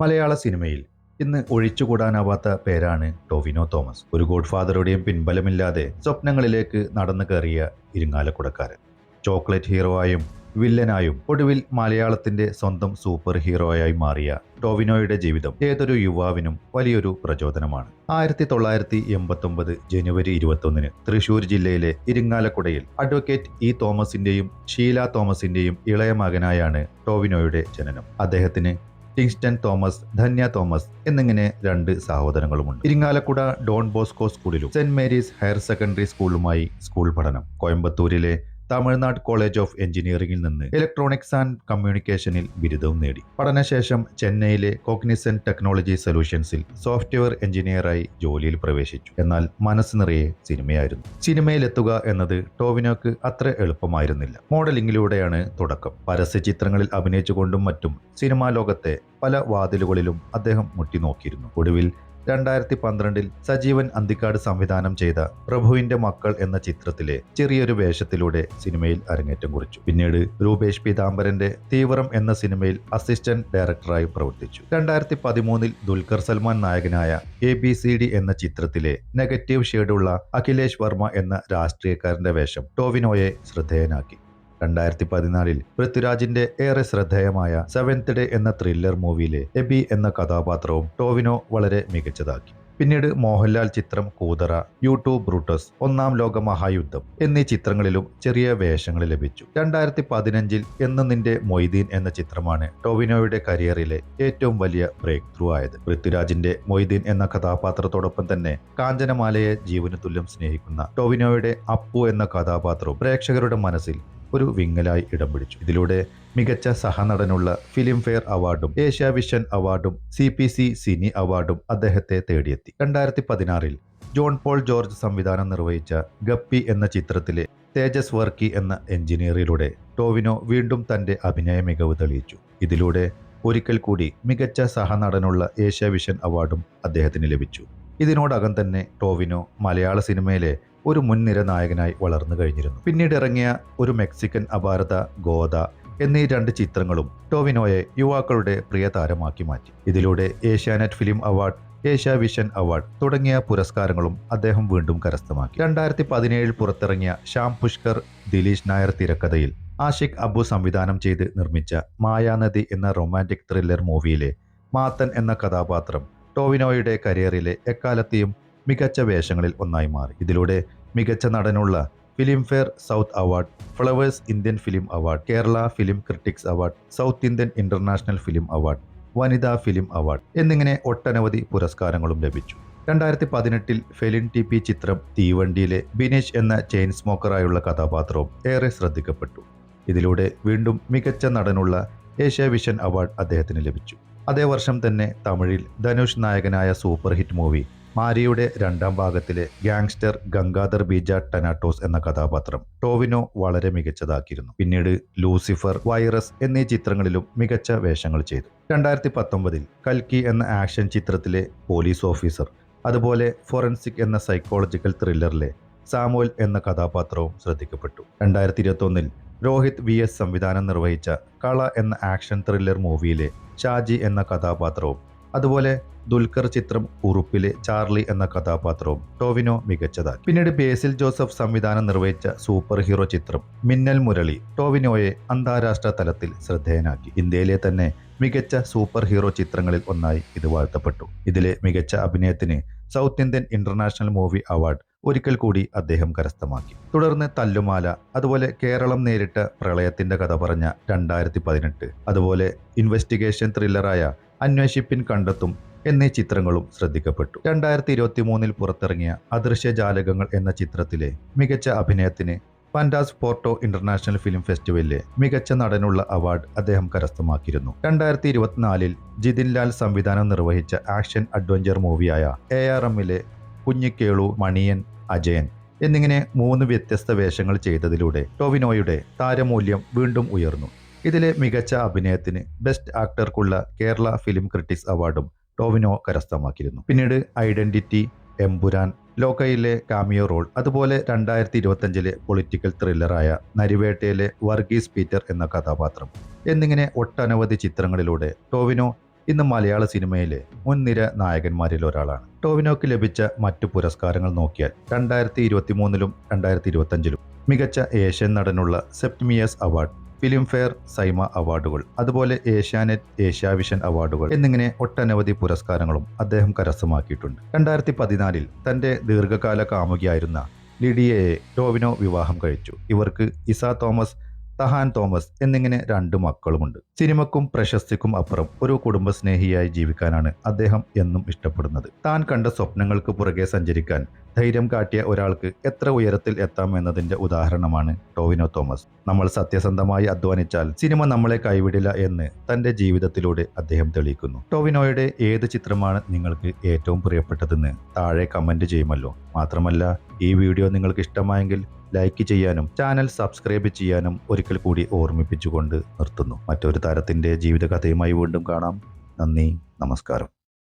മലയാള സിനിമയിൽ ഇന്ന് ഒഴിച്ചുകൂടാനാവാത്ത പേരാണ് ടോവിനോ തോമസ്. ഒരു ഗോഡ് ഫാദറുടെയും പിൻബലമില്ലാതെ സ്വപ്നങ്ങളിലേക്ക് നടന്നു കയറിയ ഇരിങ്ങാലക്കുടക്കാരൻ. ചോക്ലേറ്റ് ഹീറോയായും വില്ലനായും ഒടുവിൽ മലയാളത്തിന്റെ സ്വന്തം സൂപ്പർ ഹീറോയായി മാറിയ ടോവിനോയുടെ ജീവിതം ഏതൊരു യുവാവിനും വലിയൊരു പ്രചോദനമാണ്. ആയിരത്തി തൊള്ളായിരത്തി എൺപത്തൊമ്പത് ജനുവരി ഇരുപത്തൊന്നിന് തൃശൂർ ജില്ലയിലെ ഇരിങ്ങാലക്കുടയിൽ അഡ്വക്കേറ്റ് ഇ തോമസിന്റെയും ഷീല തോമസിന്റെയും ഇളയ മകനായാണ് ടോവിനോയുടെ ജനനം. അദ്ദേഹത്തിന് കിങ്സ്റ്റൺ തോമസ് ധന്യ തോമസ് എന്നിങ്ങനെ രണ്ട് സഹോദരങ്ങളുമുണ്ട്. ഇരിങ്ങാലക്കുട ഡോൺ ബോസ്കോ സ്കൂളിലും സെന്റ് മേരീസ് ഹയർ സെക്കൻഡറി സ്കൂളുമായി സ്കൂൾ പഠനം. കോയമ്പത്തൂരിലെ തമിഴ്നാട് കോളേജ് ഓഫ് എഞ്ചിനീയറിംഗിൽ നിന്ന് ഇലക്ട്രോണിക്സ് ആൻഡ് കമ്മ്യൂണിക്കേഷനിൽ ബിരുദവും നേടി. പഠനശേഷം ചെന്നൈയിലെ കോഗ്നിസൻ ടെക്നോളജി സൊല്യൂഷൻസിൽ സോഫ്റ്റ്വെയർ എഞ്ചിനീയറായി ജോലിയിൽ പ്രവേശിച്ചു. എന്നാൽ മനസ്സ് നിറയെ സിനിമയായിരുന്നു. സിനിമയിലെത്തുക എന്നത് ടോവിനോക്ക് അത്ര എളുപ്പമായിരുന്നില്ല. മോഡലിംഗിലൂടെയാണ് തുടക്കം. പരസ്യ ചിത്രങ്ങളിൽ അഭിനയിച്ചുകൊണ്ടും മറ്റും സിനിമാ ലോകത്തെ പല വാതിലുകളിലും അദ്ദേഹം മുട്ടിനോക്കിയിരുന്നു. ഒടുവിൽ രണ്ടായിരത്തി പന്ത്രണ്ടിൽ സജീവൻ അന്തിക്കാട് സംവിധാനം ചെയ്ത പ്രഭുവിന്റെ മക്കൾ എന്ന ചിത്രത്തിലെ ചെറിയൊരു വേഷത്തിലൂടെ സിനിമയിൽ അരങ്ങേറ്റം കുറിച്ചു. പിന്നീട് രൂപേഷ് പീതാംബരന്റെ തീവ്രം എന്ന സിനിമയിൽ അസിസ്റ്റന്റ് ഡയറക്ടറായി പ്രവർത്തിച്ചു. രണ്ടായിരത്തി പതിമൂന്നിൽ ദുൽഖർ സൽമാൻ നായകനായ എ ബി സി ഡി എന്ന ചിത്രത്തിലെ നെഗറ്റീവ് ഷെയ്ഡുള്ള അഖിലേഷ് വർമ്മ എന്ന രാഷ്ട്രീയക്കാരന്റെ വേഷം ടോവിനോയെ ശ്രദ്ധേയനാക്കി. രണ്ടായിരത്തി പതിനാലിൽ പൃഥ്വിരാജിന്റെ ഏറെ ശ്രദ്ധേയമായ സെവൻത് ഡേ എന്ന ത്രില്ലർ മൂവിയിലെ എബി എന്ന കഥാപാത്രവും ടോവിനോ വളരെ മികച്ചതാക്കി. പിന്നീട് മോഹൻലാൽ ചിത്രം കൂതറ യൂട്യൂബ് ബ്രൂട്ടസ് ഒന്നാം ലോക മഹായുദ്ധം എന്നീ ചിത്രങ്ങളിലും ചെറിയ വേഷങ്ങൾ ലഭിച്ചു. രണ്ടായിരത്തി പതിനഞ്ചിൽ എന്ന് നിന്റെ മൊയ്തീൻ എന്ന ചിത്രമാണ് ടോവിനോയുടെ കരിയറിലെ ഏറ്റവും വലിയ ബ്രേക്ക് ത്രൂ ആയത്. പൃഥ്വിരാജിന്റെ മൊയ്തീൻ എന്ന കഥാപാത്രത്തോടൊപ്പം തന്നെ കാഞ്ചനമാലയെ ജീവന് തുല്യം സ്നേഹിക്കുന്ന ടോവിനോയുടെ അപ്പു എന്ന കഥാപാത്രവും പ്രേക്ഷകരുടെ മനസ്സിൽ ഒരു വിങ്ങലായി ഇടം പിടിച്ചു ഇതിലൂടെ മികച്ച സഹനടനുള്ള ഫിലിം ഫെയർ അവാർഡും ഏഷ്യ വിഷൻ അവാർഡും സി പി സി സിനി അവാർഡും അദ്ദേഹത്തെ തേടിയെത്തി. രണ്ടായിരത്തി പതിനാറിൽ ജോൺ പോൾ ജോർജ് സംവിധാനം നിർവഹിച്ച ഗപ്പി എന്ന ചിത്രത്തിലെ തേജസ് വർക്കി എന്ന എഞ്ചിനീയറിലൂടെ ടോവിനോ വീണ്ടും തന്റെ അഭിനയ മികവ് തെളിയിച്ചു. ഇതിലൂടെ ഒരിക്കൽ കൂടി മികച്ച സഹനടനുള്ള ഏഷ്യ വിഷൻ അവാർഡും അദ്ദേഹത്തിന് ലഭിച്ചു. ഇതിനോടകം തന്നെ ടോവിനോ മലയാള സിനിമയിലെ ഒരു മുൻനിര നായകനായി വളർന്നു കഴിഞ്ഞിരുന്നു. പിന്നീട് ഇറങ്ങിയ ഒരു മെക്സിക്കൻ അപാരത ഗോദ എന്നീ രണ്ട് ചിത്രങ്ങളും ടോവിനോയെ യുവാക്കളുടെ പ്രിയ താരമാക്കി മാറ്റി. ഇതിലൂടെ Asianet film award Asia vision award തുടങ്ങിയ പുരസ്കാരങ്ങളും അദ്ദേഹം വീണ്ടും കരസ്ഥമാക്കി. രണ്ടായിരത്തി പതിനേഴിൽ പുറത്തിറങ്ങിയ ശ്യാം പുഷ്കർ ദിലീഷ് നായർ തിരക്കഥയിൽ ആഷിഖ് അബു സംവിധാനം ചെയ്ത് നിർമ്മിച്ച മായാനദി എന്ന റൊമാന്റിക് ത്രില്ലർ മൂവിയിലെ മാത്തൻ എന്ന കഥാപാത്രം ടോവിനോയുടെ കരിയറിലെ എക്കാലത്തെയും മികച്ച വേഷങ്ങളിൽ ഒന്നായി മാറി. ഇതിലൂടെ മികച്ച നടനുള്ള Filmfare south award Flowers Indian film award Kerala film critics award south Indian international film award Vanitha film award എന്നിങ്ങനെ ഒട്ടനവധി പുരസ്കാരങ്ങളും ലഭിച്ചു. രണ്ടായിരത്തി പതിനെട്ടിൽ ഫെലിൻ ടി പി ചിത്രം തീവണ്ടിയിലെ ബിനേഷ് എന്ന ചെയിൻ സ്മോക്കറായുള്ള കഥാപാത്രവും ഏറെ ശ്രദ്ധിക്കപ്പെട്ടു. ഇതിലൂടെ വീണ്ടും മികച്ച നടനുള്ള ഏഷ്യ വിഷൻ അവാർഡ് അദ്ദേഹത്തിന് ലഭിച്ചു. അതേ വർഷം തന്നെ തമിഴിൽ ധനുഷ് നായകനായ സൂപ്പർ ഹിറ്റ് മൂവി മാരിയുടെ രണ്ടാം ഭാഗത്തിലെ ഗാങ്സ്റ്റർ ഗംഗാധർ ബീജ ടനാട്ടോസ് എന്ന കഥാപാത്രം ടോവിനോ വളരെ മികച്ചതാക്കിയിരുന്നു. പിന്നീട് ലൂസിഫർ വൈറസ് എന്നീ ചിത്രങ്ങളിലും മികച്ച വേഷങ്ങൾ ചെയ്തു. രണ്ടായിരത്തി പത്തൊമ്പതിൽ കൽക്കി എന്ന ആക്ഷൻ ചിത്രത്തിലെ പോലീസ് ഓഫീസർ അതുപോലെ ഫോറൻസിക് എന്ന സൈക്കോളജിക്കൽ ത്രില്ലറിലെ സാമുവൽ എന്ന കഥാപാത്രവും ശ്രദ്ധിക്കപ്പെട്ടു. രണ്ടായിരത്തി ഇരുപത്തൊന്നിൽ രോഹിത് വി എസ് സംവിധാനം നിർവഹിച്ച കള എന്ന ആക്ഷൻ ത്രില്ലർ മൂവിയിലെ ഷാജി എന്ന കഥാപാത്രവും അതുപോലെ ദുൽഖർ ചിത്രം ഉറുപ്പിലെ ചാർലി എന്ന കഥാപാത്രവും ടോവിനോ മികച്ചതായി പിന്നീട് ബേസിൽ ജോസഫ് സംവിധാനം നിർവഹിച്ച സൂപ്പർ ഹീറോ ചിത്രം മിന്നൽ മുരളി ടോവിനോയെ അന്താരാഷ്ട്ര തലത്തിൽ ശ്രദ്ധേയനാക്കി. ഇന്ത്യയിലെ തന്നെ മികച്ച സൂപ്പർ ഹീറോ ചിത്രങ്ങളിൽ ഒന്നായി ഇത് വാഴ്ത്തപ്പെട്ടു. ഇതിലെ മികച്ച അഭിനയത്തിന് south Indian international movie award ഒരിക്കൽ കൂടി അദ്ദേഹം കരസ്ഥമാക്കി. തുടർന്ന് തല്ലുമാല അതുപോലെ കേരളം നേരിട്ട പ്രളയത്തിന്റെ കഥ പറഞ്ഞ രണ്ടായിരത്തി പതിനെട്ട് അതുപോലെ ഇൻവെസ്റ്റിഗേഷൻ ത്രില്ലറായ അന്വേഷിപ്പിൻ കണ്ടെത്തും എന്നീ ചിത്രങ്ങളും ശ്രദ്ധിക്കപ്പെട്ടു. രണ്ടായിരത്തി ഇരുപത്തി മൂന്നിൽ പുറത്തിറങ്ങിയ അദൃശ്യ ജാലകങ്ങൾ എന്ന ചിത്രത്തിലെ മികച്ച അഭിനയത്തിന് പൻഡാസ് പോർട്ടോ ഇന്റർനാഷണൽ ഫിലിം ഫെസ്റ്റിവലിലെ മികച്ച നടനുള്ള അവാർഡ് അദ്ദേഹം കരസ്ഥമാക്കിയിരുന്നു. രണ്ടായിരത്തി ഇരുപത്തിനാലിൽ ജിതിൻ ലാൽ സംവിധാനം നിർവഹിച്ച ആക്ഷൻ അഡ്വഞ്ചർ മൂവിയായ എ ആർ എമ്മിലെ കുഞ്ഞിക്കേളു മണിയൻ അജയൻ എന്നിങ്ങനെ മൂന്ന് വ്യത്യസ്ത വേഷങ്ങൾ ചെയ്തതിലൂടെ ടോവിനോയുടെ താരമൂല്യം വീണ്ടും ഉയർന്നു. ഇതിലെ മികച്ച അഭിനയത്തിന് ബെസ്റ്റ് ആക്ടർക്കുള്ള കേരള ഫിലിം ക്രിട്ടിക്സ് അവാർഡും ടോവിനോ കരസ്ഥമാക്കിയിരുന്നു. പിന്നീട് ഐഡന്റിറ്റി എംപുരാൻ ലോക്കയിലെ കാമിയോ റോൾ അതുപോലെ രണ്ടായിരത്തി ഇരുപത്തഞ്ചിലെ പൊളിറ്റിക്കൽ ത്രില്ലറായ നരിവേട്ടയിലെ വർഗീസ് പീറ്റർ എന്ന കഥാപാത്രം എന്നിങ്ങനെ ഒട്ടനവധി ചിത്രങ്ങളിലൂടെ ടോവിനോ ഇന്ന് മലയാള സിനിമയിലെ മുൻനിര നായകന്മാരിൽ ഒരാളാണ്. ടോവിനോക്ക് ലഭിച്ച മറ്റു പുരസ്കാരങ്ങൾ നോക്കിയാൽ രണ്ടായിരത്തി ഇരുപത്തി മൂന്നിലും രണ്ടായിരത്തി ഇരുപത്തഞ്ചിലും മികച്ച ഏഷ്യൻ നടനുള്ള Septimius award Filmfare SIIMA അവാർഡുകൾ അതുപോലെ ഏഷ്യാനെറ്റ് ഏഷ്യാവിഷൻ അവാർഡുകൾ എന്നിങ്ങനെ ഒട്ടനവധി പുരസ്കാരങ്ങളും അദ്ദേഹം കരസ്ഥമാക്കിയിട്ടുണ്ട്. രണ്ടായിരത്തി പതിനാലിൽ തന്റെ ദീർഘകാല കാമുകിയായിരുന്ന ലിഡിയയെ ടോവിനോ വിവാഹം കഴിച്ചു. ഇവർക്ക് ഇസ തോമസ് തഹാൻ തോമസ് എന്നിങ്ങനെ രണ്ട് മക്കളുമുണ്ട്. സിനിമക്കും പ്രശസ്തിക്കും അപ്പുറം ഒരു കുടുംബസ്നേഹിയായി ജീവിക്കാനാണ് അദ്ദേഹം എന്നും ഇഷ്ടപ്പെടുന്നത്. താൻ കണ്ട സ്വപ്നങ്ങൾക്ക് പുറകെ സഞ്ചരിക്കാൻ ധൈര്യം കാട്ടിയ ഒരാൾക്ക് എത്ര ഉയരത്തിൽ എത്താം എന്നതിന്റെ ഉദാഹരണമാണ് ടോവിനോ തോമസ്. നമ്മൾ സത്യസന്ധമായി അധ്വാനിച്ചാൽ സിനിമ നമ്മളെ കൈവിടില്ല എന്ന് തന്റെ ജീവിതത്തിലൂടെ അദ്ദേഹം തെളിയിക്കുന്നു. ടോവിനോയുടെ ഏത് ചിത്രമാണ് നിങ്ങൾക്ക് ഏറ്റവും പ്രിയപ്പെട്ടതെന്ന് താഴെ കമന്റ് ചെയ്യുമല്ലോ. മാത്രമല്ല ഈ വീഡിയോ നിങ്ങൾക്ക് ഇഷ്ടമായെങ്കിൽ ലൈക്ക് ചെയ്യാനും ചാനൽ സബ്സ്ക്രൈബ് ചെയ്യാനും ഒരിക്കൽ കൂടി ഓർമ്മിപ്പിച്ചുകൊണ്ട് നിർത്തുന്നു. മറ്റൊരു താരത്തിന്റെ ജീവിതകഥയുമായി വീണ്ടും കാണാം. നന്ദി നമസ്കാരം.